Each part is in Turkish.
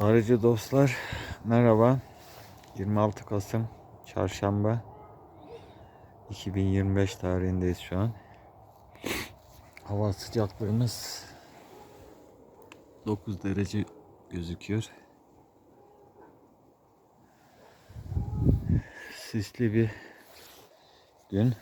Arıcı dostlar merhaba. 26 Kasım Çarşamba 2025 tarihindeyiz şu an. Hava sıcaklığımız 9 derece gözüküyor. Sisli bir gün.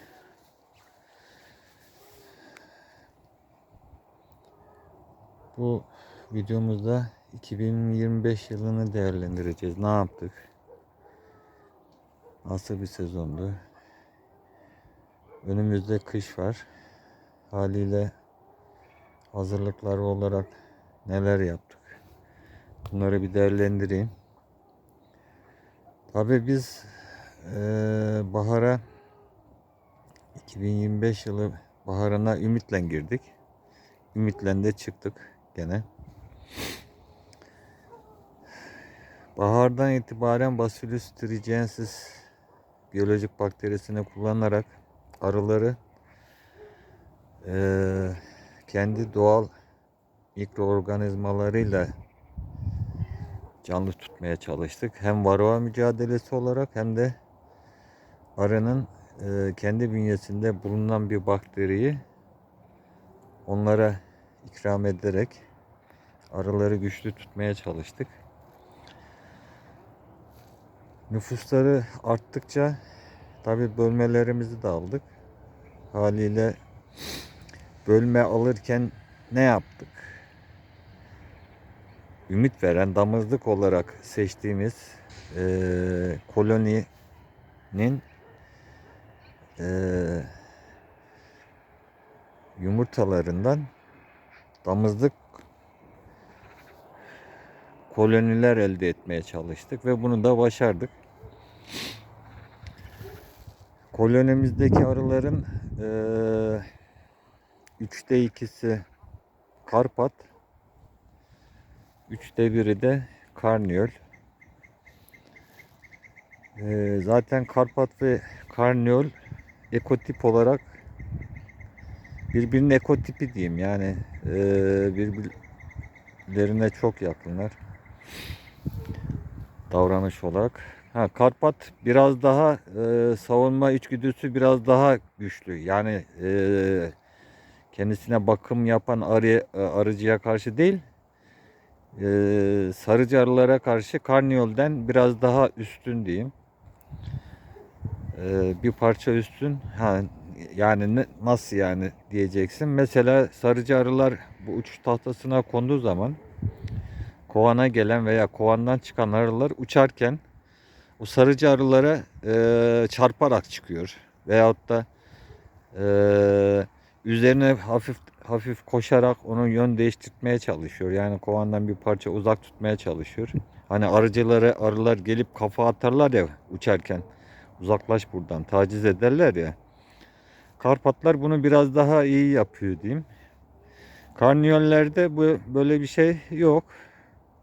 Bu videomuzda 2025 yılını değerlendireceğiz. Ne yaptık? Nasıl bir sezondu? Önümüzde kış var. Haliyle hazırlıklar olarak neler yaptık? Bunları bir değerlendireyim. Tabii biz eee, bahara 2025 yılı baharına ümitle girdik. Ümitle de çıktık gene. Bahardan itibaren Bacillus thuringiensis biyolojik bakterisini kullanarak arıları eee, kendi doğal mikroorganizmalarıyla canlı tutmaya çalıştık. Hem varroa mücadelesi olarak hem de arının eee, kendi bünyesinde bulunan bir bakteriyi onlara ikram ederek arıları güçlü tutmaya çalıştık. Nüfusları arttıkça tabi bölmelerimizi de aldık. Haliyle bölme alırken ne yaptık? Ümit veren damızlık olarak seçtiğimiz eee koloninin eee, yumurtalarından damızlık koloniler elde etmeye çalıştık ve bunu da başardık. Kolonimizdeki arıların eee üçte ikisi Karpat, üçte biri de Karniyol. Eee, zaten Karpat ve Karniyol ekotip olarak birbirinin ekotipi diyeyim yani eee birbirlerine çok yakınlar davranış olarak. Ha, Karpat biraz daha e, savunma içgüdüsü biraz daha güçlü. Yani e, kendisine bakım yapan arı, e, arıcıya karşı değil, e, sarıcı arılara karşı karniyolden biraz daha üstün diyeyim. E, bir parça üstün. Ha, yani ne, nasıl yani diyeceksin. Mesela sarıcı arılar bu uçuş tahtasına konduğu zaman kovana gelen veya kovandan çıkan arılar uçarken o sarıcı arılara e, çarparak çıkıyor. Veyahut da e, üzerine hafif hafif koşarak onun yön değiştirmeye çalışıyor. Yani kovandan bir parça uzak tutmaya çalışıyor. Hani arıcılara arılar gelip kafa atarlar ya uçarken uzaklaş buradan taciz ederler ya. Karpatlar bunu biraz daha iyi yapıyor diyeyim. Karniyollerde bu böyle bir şey yok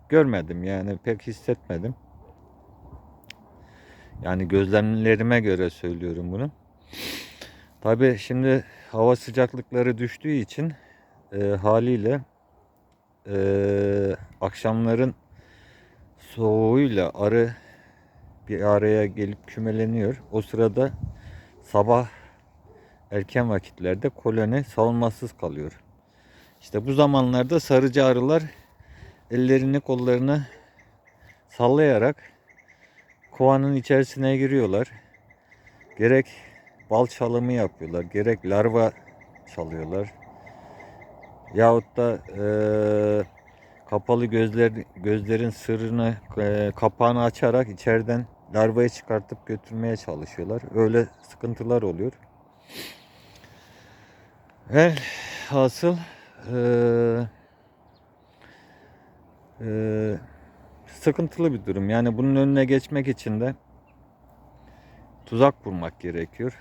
görmedim yani pek hissetmedim. Yani gözlemlerime göre söylüyorum bunu. Tabi şimdi hava sıcaklıkları düştüğü için e, haliyle e, akşamların soğuğuyla arı bir araya gelip kümeleniyor. O sırada sabah erken vakitlerde koloni savunmasız kalıyor. İşte bu zamanlarda sarıcı arılar ellerini kollarını sallayarak kovanın içerisine giriyorlar. Gerek bal çalımı yapıyorlar, gerek larva çalıyorlar. Yahut da e, kapalı gözler gözlerin sırrını e, kapağını açarak içeriden larvayı çıkartıp götürmeye çalışıyorlar. Öyle sıkıntılar oluyor. Ve hasıl eee ee, sıkıntılı bir durum. Yani bunun önüne geçmek için de tuzak kurmak gerekiyor.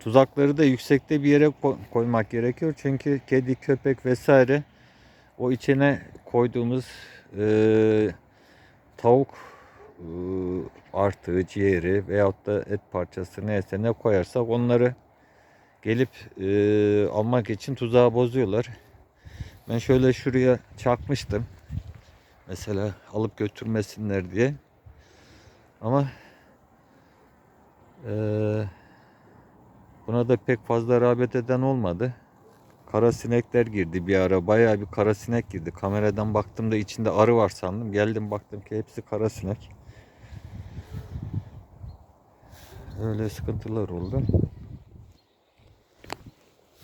Tuzakları da yüksekte bir yere koymak gerekiyor. Çünkü kedi, köpek vesaire o içine koyduğumuz e, tavuk e, artığı, ciğeri veyahut da et parçası neyse ne koyarsak onları gelip e, almak için tuzağı bozuyorlar. Ben şöyle şuraya çakmıştım. Mesela alıp götürmesinler diye. Ama eee, buna da pek fazla rağbet eden olmadı. Kara sinekler girdi bir ara. Bayağı bir kara sinek girdi. Kameradan baktığımda içinde arı var sandım. Geldim baktım ki hepsi kara sinek. Öyle sıkıntılar oldu.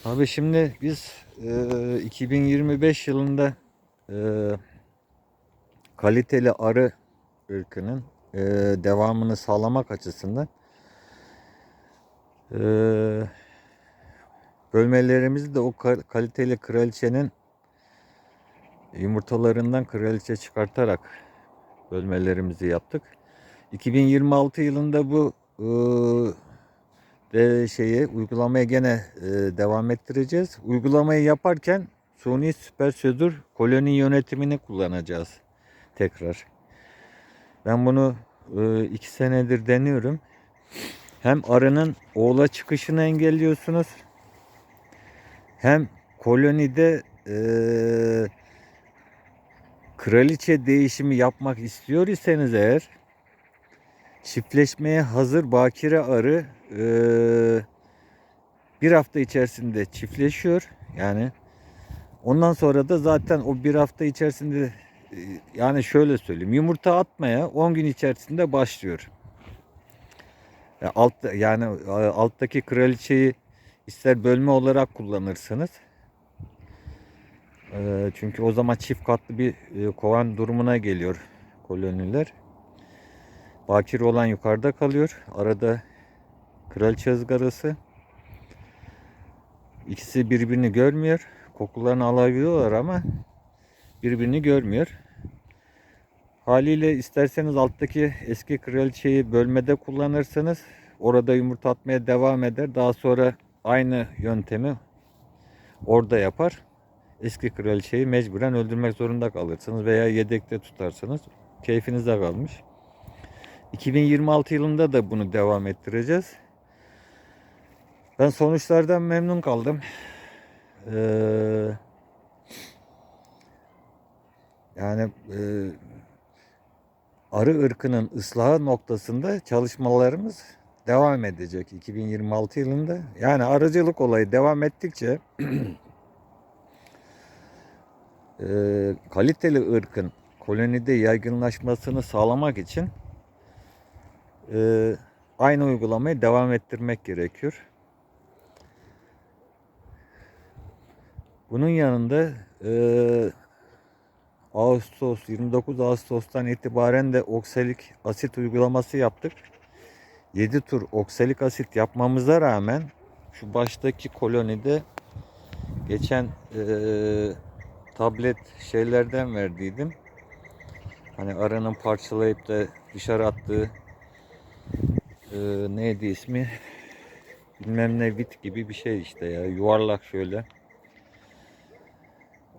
Abi şimdi biz e, 2025 yılında e, kaliteli arı ırkının e, devamını sağlamak açısından e, bölmelerimizi de o ka- kaliteli kraliçenin yumurtalarından kraliçe çıkartarak bölmelerimizi yaptık. 2026 yılında bu e, şeyi uygulamaya gene e, devam ettireceğiz. Uygulamayı yaparken suni süper södür koloni yönetimini kullanacağız tekrar. Ben bunu e, iki senedir deniyorum. Hem arının oğula çıkışını engelliyorsunuz. Hem kolonide e, kraliçe değişimi yapmak istiyor iseniz eğer çiftleşmeye hazır bakire arı e, bir hafta içerisinde çiftleşiyor. Yani ondan sonra da zaten o bir hafta içerisinde yani şöyle söyleyeyim yumurta atmaya 10 gün içerisinde başlıyor. Ya alt, yani e, alttaki kraliçeyi ister bölme olarak kullanırsınız. E, çünkü o zaman çift katlı bir e, kovan durumuna geliyor koloniler. Bakir olan yukarıda kalıyor. Arada kraliçe ızgarası. İkisi birbirini görmüyor. Kokularını alabiliyorlar ama birbirini görmüyor. Haliyle isterseniz alttaki eski kraliçeyi bölmede kullanırsınız. Orada yumurta atmaya devam eder. Daha sonra aynı yöntemi orada yapar. Eski kraliçeyi mecburen öldürmek zorunda kalırsınız veya yedekte tutarsınız. Keyfinize kalmış. 2026 yılında da bunu devam ettireceğiz. Ben sonuçlardan memnun kaldım. Ee, yani e, arı ırkının ıslahı noktasında çalışmalarımız devam edecek 2026 yılında. Yani arıcılık olayı devam ettikçe e, kaliteli ırkın kolonide yaygınlaşmasını sağlamak için e, aynı uygulamayı devam ettirmek gerekiyor. Bunun yanında e, Ağustos 29 Ağustos'tan itibaren de okselik asit uygulaması yaptık. 7 tur okselik asit yapmamıza rağmen şu baştaki kolonide geçen e, tablet şeylerden verdiydim. Hani arının parçalayıp da dışarı attığı e, neydi ismi? Bilmem ne vit gibi bir şey işte ya. Yuvarlak şöyle.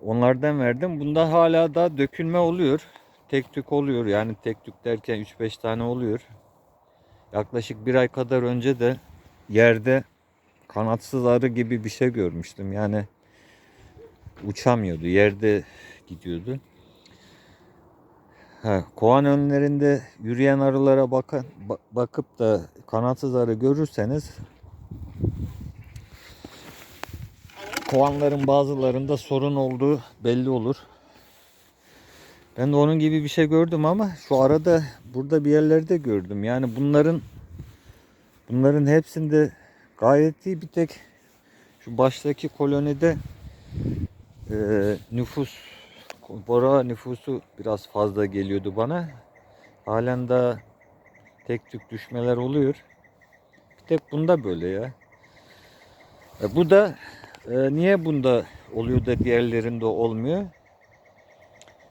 Onlardan verdim. Bunda hala da dökülme oluyor. Tek tük oluyor. Yani tek tük derken 3-5 tane oluyor. Yaklaşık bir ay kadar önce de yerde kanatsız arı gibi bir şey görmüştüm. Yani uçamıyordu. Yerde gidiyordu. Ha, kovan önlerinde yürüyen arılara bakın, ba- bakıp da kanatsız arı görürseniz kovanların bazılarında sorun olduğu belli olur. Ben de onun gibi bir şey gördüm ama şu arada burada bir yerlerde gördüm. Yani bunların bunların hepsinde gayet iyi bir tek şu baştaki kolonide e, nüfus bora nüfusu biraz fazla geliyordu bana. Halen daha tek tük düşmeler oluyor. Bir tek bunda böyle ya. E, bu da e, niye bunda oluyor da diğerlerinde olmuyor?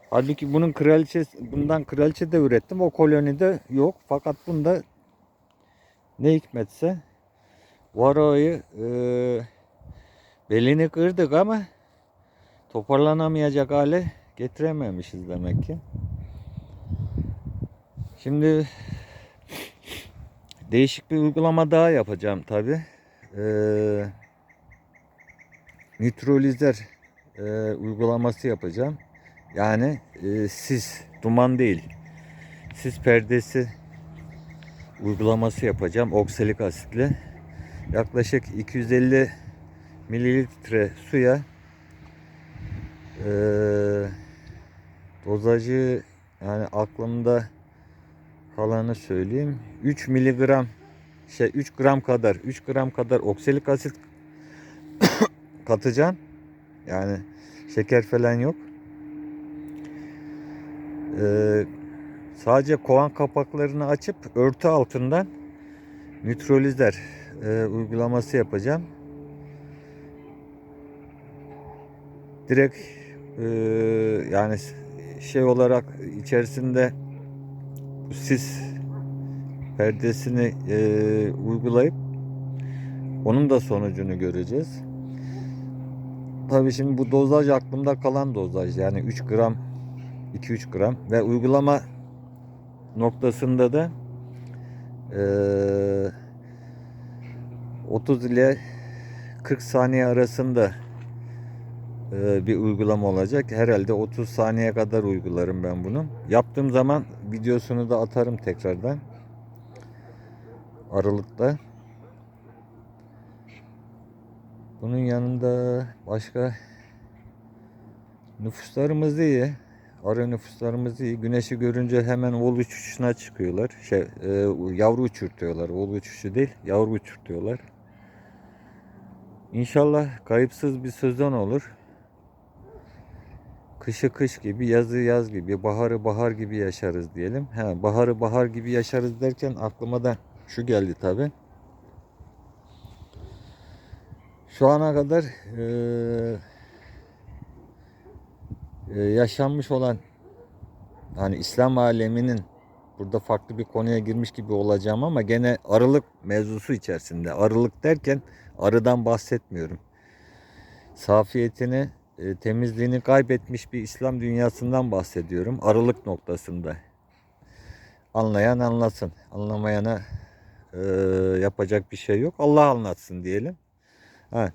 Halbuki bunun kraliçesi, bundan kraliçe de ürettim. O kolonide yok. Fakat bunda ne hikmetse varoyu e, belini kırdık ama toparlanamayacak hale getirememişiz demek ki. Şimdi değişik bir uygulama daha yapacağım tabi. Ee, nitrolizer e, uygulaması yapacağım. Yani e, sis, duman değil. Sis perdesi uygulaması yapacağım oksalik asitle. Yaklaşık 250 mililitre suya e, dozajı yani aklımda kalanı söyleyeyim. 3 miligram şey 3 gram kadar 3 gram kadar oksalik asit katacağım. Yani şeker falan yok. Ee, sadece kovan kapaklarını açıp örtü altından nötrolizer e, uygulaması yapacağım. Direkt e, yani şey olarak içerisinde sis perdesini e, uygulayıp onun da sonucunu göreceğiz. Tabii şimdi bu dozaj aklımda kalan dozaj yani 3 gram 2-3 gram ve uygulama noktasında da eee 30 ile 40 saniye arasında eee, bir uygulama olacak. Herhalde 30 saniye kadar uygularım ben bunu. Yaptığım zaman videosunu da atarım tekrardan. Aralıkta. Bunun yanında başka nüfuslarımız iyi. Arı nüfuslarımız iyi. Güneşi görünce hemen oğul uçuşuna çıkıyorlar. Şey, e, yavru uçurtuyorlar. Oğul uçuşu değil, yavru uçurtuyorlar. İnşallah kayıpsız bir sezon olur. Kışı kış gibi, yazı yaz gibi, baharı bahar gibi yaşarız diyelim. Ha, baharı bahar gibi yaşarız derken aklıma da şu geldi tabi. Şu ana kadar eee e, yaşanmış olan hani İslam aleminin burada farklı bir konuya girmiş gibi olacağım ama gene arılık mevzusu içerisinde. Arılık derken arıdan bahsetmiyorum. Safiyetini, e, temizliğini kaybetmiş bir İslam dünyasından bahsediyorum. Arılık noktasında. Anlayan anlasın. Anlamayana e, yapacak bir şey yok. Allah anlatsın diyelim. Ha,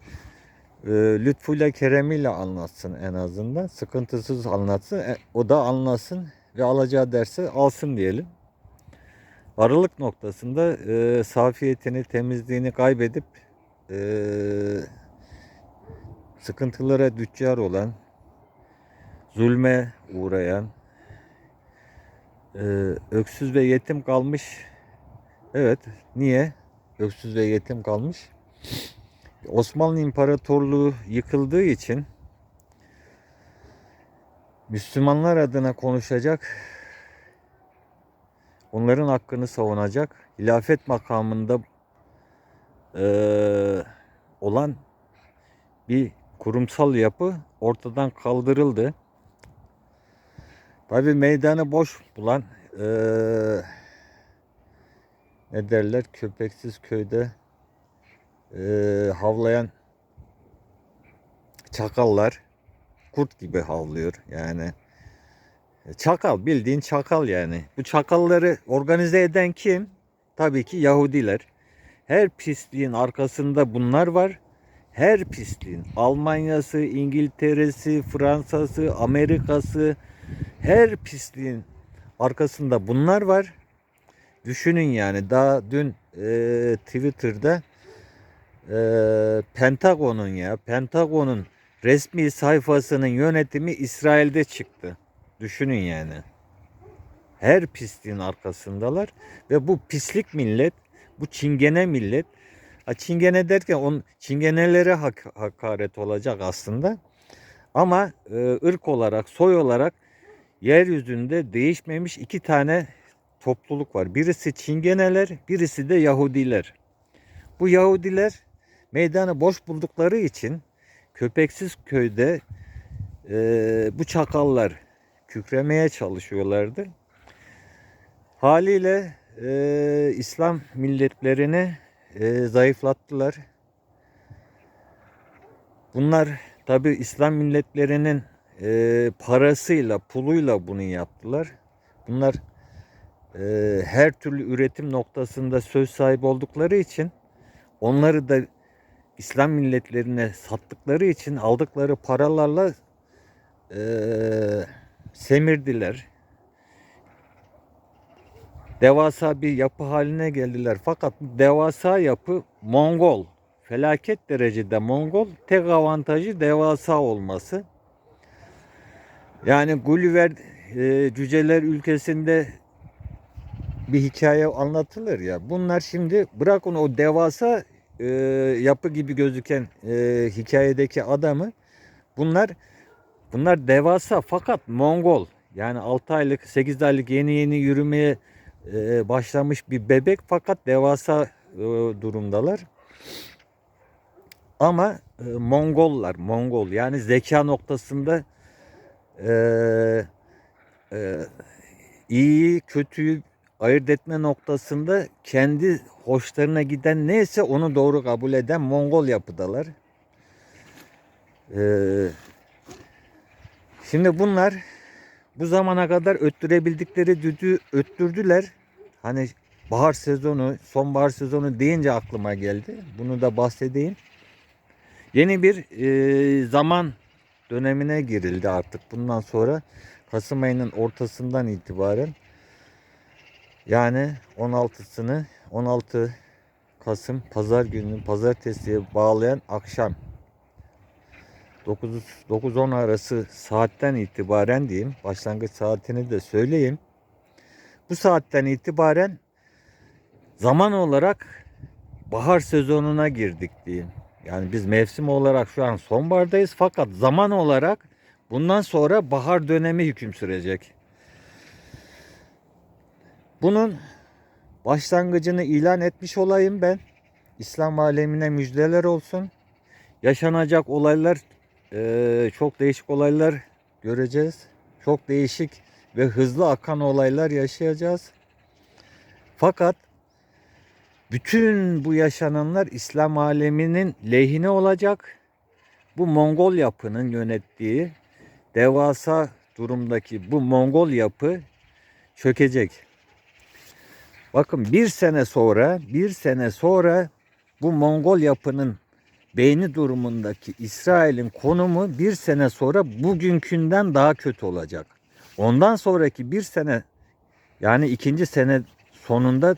e, lütfuyla keremiyle anlatsın en azından. Sıkıntısız anlatsın. E, o da anlasın ve alacağı dersi alsın diyelim. Arılık noktasında e, safiyetini, temizliğini kaybedip e, sıkıntılara düçar olan, zulme uğrayan, e, öksüz ve yetim kalmış. Evet, niye? Öksüz ve yetim kalmış. Osmanlı İmparatorluğu yıkıldığı için Müslümanlar adına konuşacak, onların hakkını savunacak, hilafet makamında eee, olan bir kurumsal yapı ortadan kaldırıldı. Tabi meydanı boş bulan eee, ne derler köpeksiz köyde eee, havlayan çakallar kurt gibi havlıyor yani. Çakal bildiğin çakal yani. Bu çakalları organize eden kim? Tabii ki Yahudiler. Her pisliğin arkasında bunlar var. Her pisliğin Almanya'sı, İngiltere'si, Fransa'sı, Amerika'sı her pisliğin arkasında bunlar var. Düşünün yani daha dün e, Twitter'da e, Pentagon'un ya Pentagon'un resmi sayfasının yönetimi İsrail'de çıktı. Düşünün yani. Her pisliğin arkasındalar ve bu pislik millet, bu çingene millet, ha çingene derken on çingenelere hak, hakaret olacak aslında. Ama e, ırk olarak, soy olarak yeryüzünde değişmemiş iki tane topluluk var. Birisi çingeneler, birisi de Yahudiler. Bu Yahudiler meydanı boş buldukları için köpeksiz köyde e, bu çakallar kükremeye çalışıyorlardı. Haliyle e, İslam milletlerini e, zayıflattılar. Bunlar tabi İslam milletlerinin e, parasıyla, puluyla bunu yaptılar. Bunlar e, her türlü üretim noktasında söz sahibi oldukları için onları da İslam milletlerine sattıkları için aldıkları paralarla eee semirdiler. Devasa bir yapı haline geldiler. Fakat devasa yapı Mongol. Felaket derecede Mongol. Tek avantajı devasa olması. Yani Gulliver e, Cüceler ülkesinde bir hikaye anlatılır ya. Bunlar şimdi bırakın o devasa e, yapı gibi gözüken e, hikayedeki adamı bunlar bunlar devasa fakat Mongol. Yani 6 aylık 8 aylık yeni yeni yürümeye e, başlamış bir bebek fakat devasa e, durumdalar. Ama e, Mongollar, Mongol yani zeka noktasında e, e, iyi kötüyü ayırt etme noktasında kendi hoşlarına giden neyse onu doğru kabul eden Mongol yapıdalar. Ee, şimdi bunlar bu zamana kadar öttürebildikleri düdüğü öttürdüler. Hani bahar sezonu, sonbahar sezonu deyince aklıma geldi. Bunu da bahsedeyim. Yeni bir e, zaman dönemine girildi artık bundan sonra. Kasım ayının ortasından itibaren yani 16'sını 16 Kasım pazar günü pazartesiye bağlayan akşam 9 9-10 arası saatten itibaren diyeyim. Başlangıç saatini de söyleyeyim. Bu saatten itibaren zaman olarak bahar sezonuna girdik diyeyim. Yani biz mevsim olarak şu an sonbahardayız fakat zaman olarak bundan sonra bahar dönemi hüküm sürecek. Bunun başlangıcını ilan etmiş olayım ben. İslam alemine müjdeler olsun. Yaşanacak olaylar eee, çok değişik olaylar göreceğiz. Çok değişik ve hızlı akan olaylar yaşayacağız. Fakat bütün bu yaşananlar İslam aleminin lehine olacak. Bu Mongol yapının yönettiği devasa durumdaki bu Mongol yapı çökecek. Bakın bir sene sonra, bir sene sonra bu Mongol yapının beyni durumundaki İsrail'in konumu bir sene sonra bugünkünden daha kötü olacak. Ondan sonraki bir sene yani ikinci sene sonunda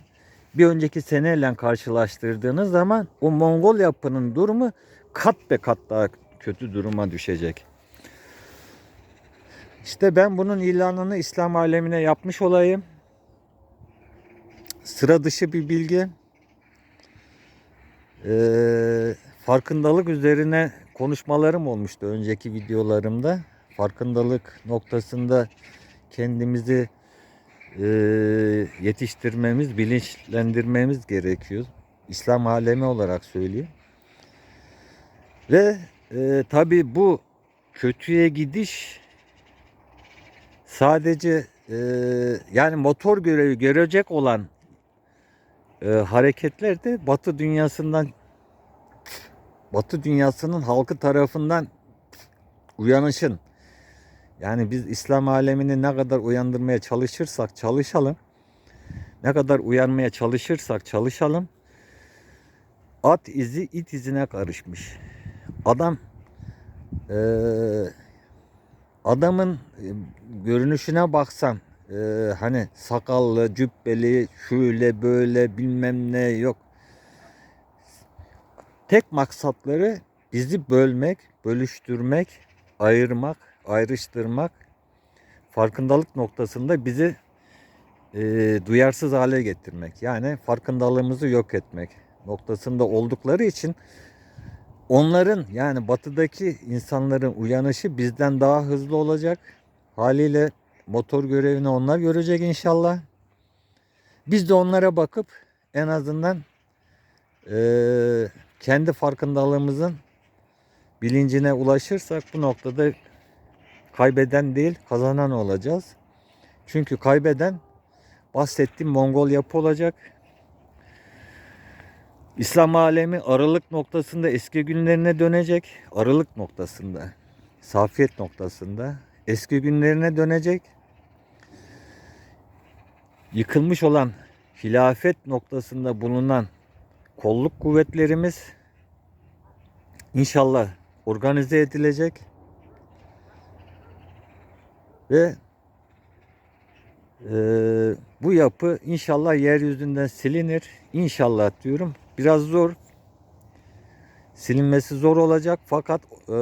bir önceki seneyle karşılaştırdığınız zaman o Mongol yapının durumu kat be kat daha kötü duruma düşecek. İşte ben bunun ilanını İslam alemine yapmış olayım sıra dışı bir bilgi. Ee, farkındalık üzerine konuşmalarım olmuştu önceki videolarımda. Farkındalık noktasında kendimizi e, yetiştirmemiz, bilinçlendirmemiz gerekiyor. İslam alemi olarak söyleyeyim. Ve e, tabi bu kötüye gidiş sadece e, yani motor görevi görecek olan e, hareketler de Batı dünyasından Batı dünyasının halkı tarafından uyanışın yani biz İslam alemini ne kadar uyandırmaya çalışırsak çalışalım ne kadar uyanmaya çalışırsak çalışalım at izi it izine karışmış. Adam e, adamın e, görünüşüne baksan e, hani sakallı, cübbeli, şöyle böyle bilmem ne yok. Tek maksatları bizi bölmek, bölüştürmek, ayırmak, ayrıştırmak, farkındalık noktasında bizi e, duyarsız hale getirmek. Yani farkındalığımızı yok etmek noktasında oldukları için onların yani batıdaki insanların uyanışı bizden daha hızlı olacak. Haliyle motor görevini onlar görecek inşallah. Biz de onlara bakıp en azından e, kendi farkındalığımızın bilincine ulaşırsak bu noktada kaybeden değil kazanan olacağız. Çünkü kaybeden bahsettiğim Mongol yapı olacak. İslam alemi aralık noktasında eski günlerine dönecek. Aralık noktasında, safiyet noktasında eski günlerine dönecek. Yıkılmış olan hilafet noktasında bulunan kolluk kuvvetlerimiz inşallah organize edilecek ve Ee, bu yapı inşallah yeryüzünden silinir. İnşallah diyorum. Biraz zor. Silinmesi zor olacak fakat e,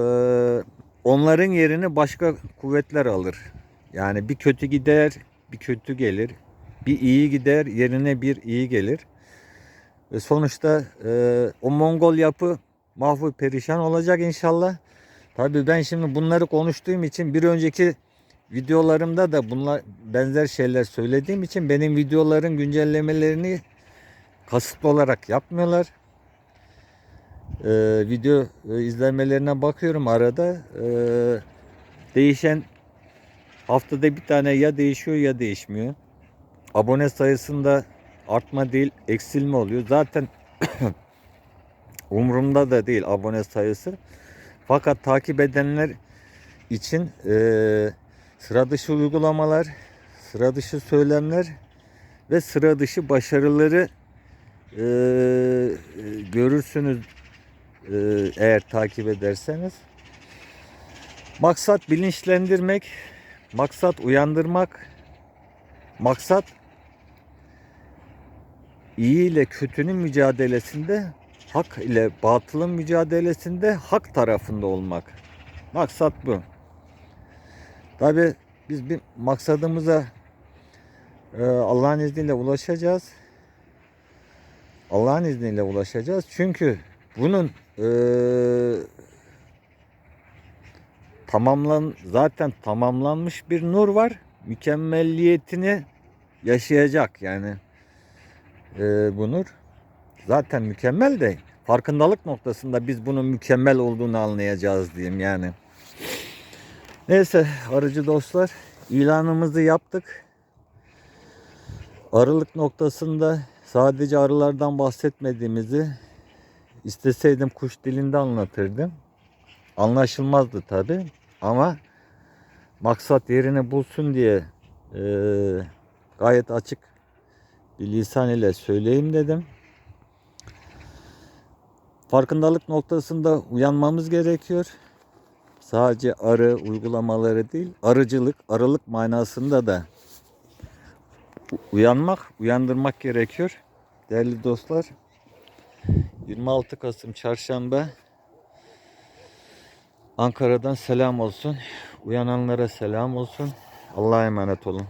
onların yerini başka kuvvetler alır. Yani bir kötü gider, bir kötü gelir. Bir iyi gider, yerine bir iyi gelir. Ve sonuçta e, o Mongol yapı mahvur perişan olacak inşallah. Tabii ben şimdi bunları konuştuğum için bir önceki videolarımda da bunlar benzer şeyler söylediğim için benim videoların güncellemelerini kasıtlı olarak yapmıyorlar. Ee, video e, izlenmelerine bakıyorum arada. Ee, değişen haftada bir tane ya değişiyor ya değişmiyor. Abone sayısında artma değil eksilme oluyor. Zaten umurumda da değil abone sayısı. Fakat takip edenler için eee sıra dışı uygulamalar, sıra dışı söylemler ve sıra dışı başarıları e, görürsünüz eee, eğer takip ederseniz. Maksat bilinçlendirmek, maksat uyandırmak, maksat iyi ile kötünün mücadelesinde, hak ile batılın mücadelesinde hak tarafında olmak. Maksat bu. Tabi biz bir maksadımıza e, Allah'ın izniyle ulaşacağız. Allah'ın izniyle ulaşacağız. Çünkü bunun e, tamamlan zaten tamamlanmış bir nur var. Mükemmelliyetini yaşayacak yani e, bu nur. Zaten mükemmel de farkındalık noktasında biz bunun mükemmel olduğunu anlayacağız diyeyim yani. Neyse arıcı dostlar ilanımızı yaptık. Arılık noktasında sadece arılardan bahsetmediğimizi isteseydim kuş dilinde anlatırdım. Anlaşılmazdı tabi ama maksat yerini bulsun diye e, gayet açık bir lisan ile söyleyeyim dedim. Farkındalık noktasında uyanmamız gerekiyor. Sadece arı uygulamaları değil, arıcılık, arılık manasında da uyanmak, uyandırmak gerekiyor. Değerli dostlar, 26 Kasım Çarşamba Ankara'dan selam olsun. Uyananlara selam olsun. Allah'a emanet olun.